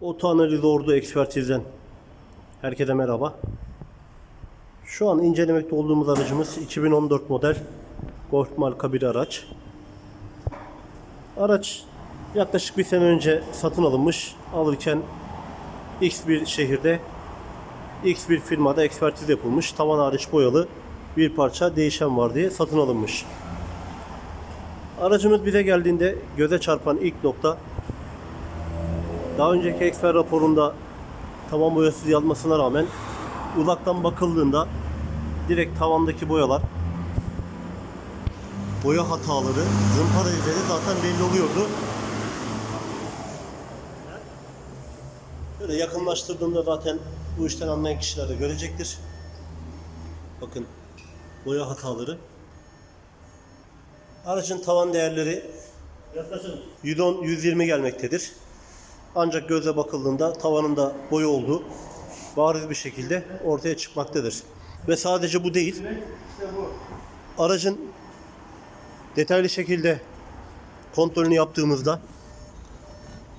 Oto Analiz Ordu Ekspertiz'den herkese merhaba. Şu an incelemekte olduğumuz aracımız 2014 model Golf marka bir araç. Araç yaklaşık bir sene önce satın alınmış. Alırken X bir şehirde X bir firmada ekspertiz yapılmış. Tavan hariç boyalı bir parça değişen var diye satın alınmış. Aracımız bize geldiğinde göze çarpan ilk nokta daha önceki eksper raporunda tavan boyasız yazmasına rağmen uzaktan bakıldığında direkt tavandaki boyalar boya hataları zımpara izleri zaten belli oluyordu. Böyle yakınlaştırdığımda zaten bu işten anlayan kişiler de görecektir. Bakın boya hataları. Aracın tavan değerleri 110-120 gelmektedir. Ancak göze bakıldığında tavanında boya olduğu bariz bir şekilde ortaya çıkmaktadır. Ve sadece bu değil. Aracın detaylı şekilde kontrolünü yaptığımızda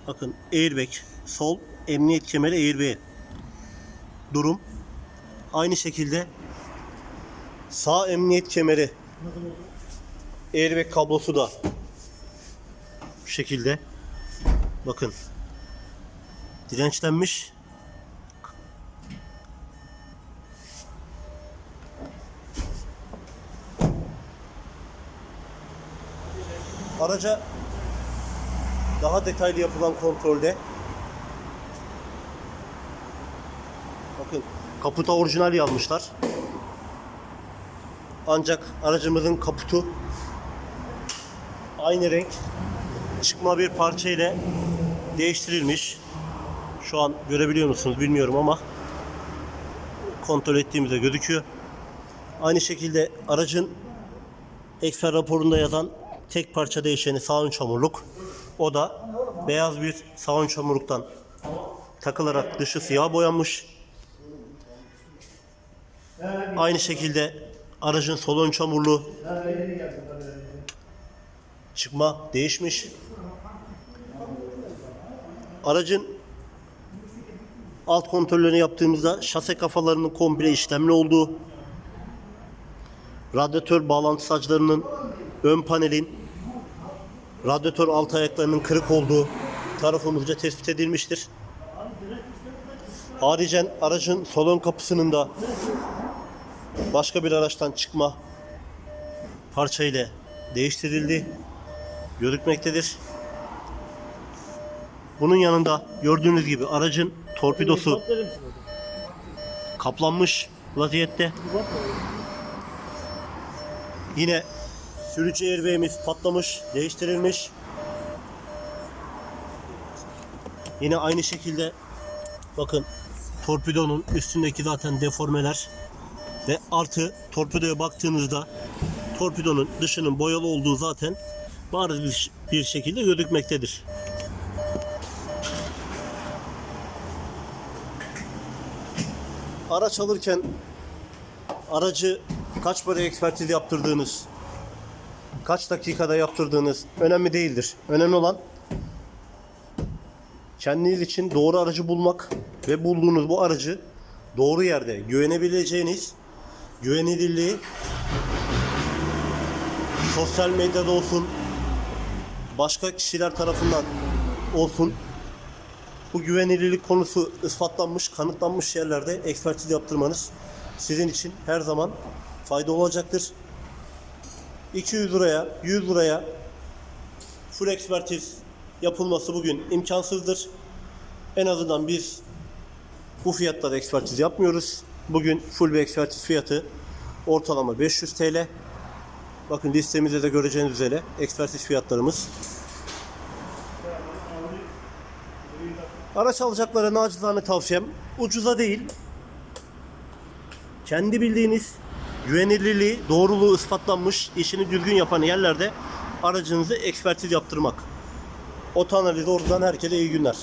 bakın airbag sol emniyet kemeri airbag durum aynı şekilde sağ emniyet kemeri airbag kablosu da bu şekilde bakın dirençlenmiş. Araca daha detaylı yapılan kontrolde. Bakın kaputa orijinal yazmışlar. Ancak aracımızın kaputu aynı renk çıkma bir parça ile değiştirilmiş. Şu an görebiliyor musunuz bilmiyorum ama kontrol ettiğimizde gözüküyor. Aynı şekilde aracın eksper raporunda yazan tek parça değişeni sağ ön çamurluk. O da beyaz bir sağ ön çamurluktan takılarak dışı siyah boyanmış. Aynı şekilde aracın sol ön çamurluğu çıkma değişmiş. Aracın alt kontrollerini yaptığımızda şase kafalarının komple işlemli olduğu, radyatör bağlantı saçlarının ön panelin, radyatör alt ayaklarının kırık olduğu tarafımızca tespit edilmiştir. Haricen aracın sol ön kapısının da başka bir araçtan çıkma parça ile değiştirildi gözükmektedir. Bunun yanında gördüğünüz gibi aracın torpidosu kaplanmış vaziyette. Yine sürücü airbag'imiz patlamış, değiştirilmiş. Yine aynı şekilde bakın torpidonun üstündeki zaten deformeler ve artı torpidoya baktığınızda torpidonun dışının boyalı olduğu zaten bariz bir, şekilde gözükmektedir. Araç alırken aracı kaç para ekspertiz yaptırdığınız, kaç dakikada yaptırdığınız önemli değildir. Önemli olan kendiniz için doğru aracı bulmak ve bulduğunuz bu aracı doğru yerde güvenebileceğiniz güvenilirliği sosyal medyada olsun başka kişiler tarafından olsun bu güvenilirlik konusu ispatlanmış, kanıtlanmış yerlerde ekspertiz yaptırmanız sizin için her zaman fayda olacaktır. 200 liraya, 100 liraya full ekspertiz yapılması bugün imkansızdır. En azından biz bu fiyatlarda ekspertiz yapmıyoruz. Bugün full bir ekspertiz fiyatı ortalama 500 TL. Bakın listemizde de göreceğiniz üzere ekspertiz fiyatlarımız. Araç alacaklara nacizane tavsiyem ucuza değil. Kendi bildiğiniz güvenilirliği, doğruluğu ispatlanmış, işini düzgün yapan yerlerde aracınızı ekspertiz yaptırmak. Oto analiz oradan herkese iyi günler.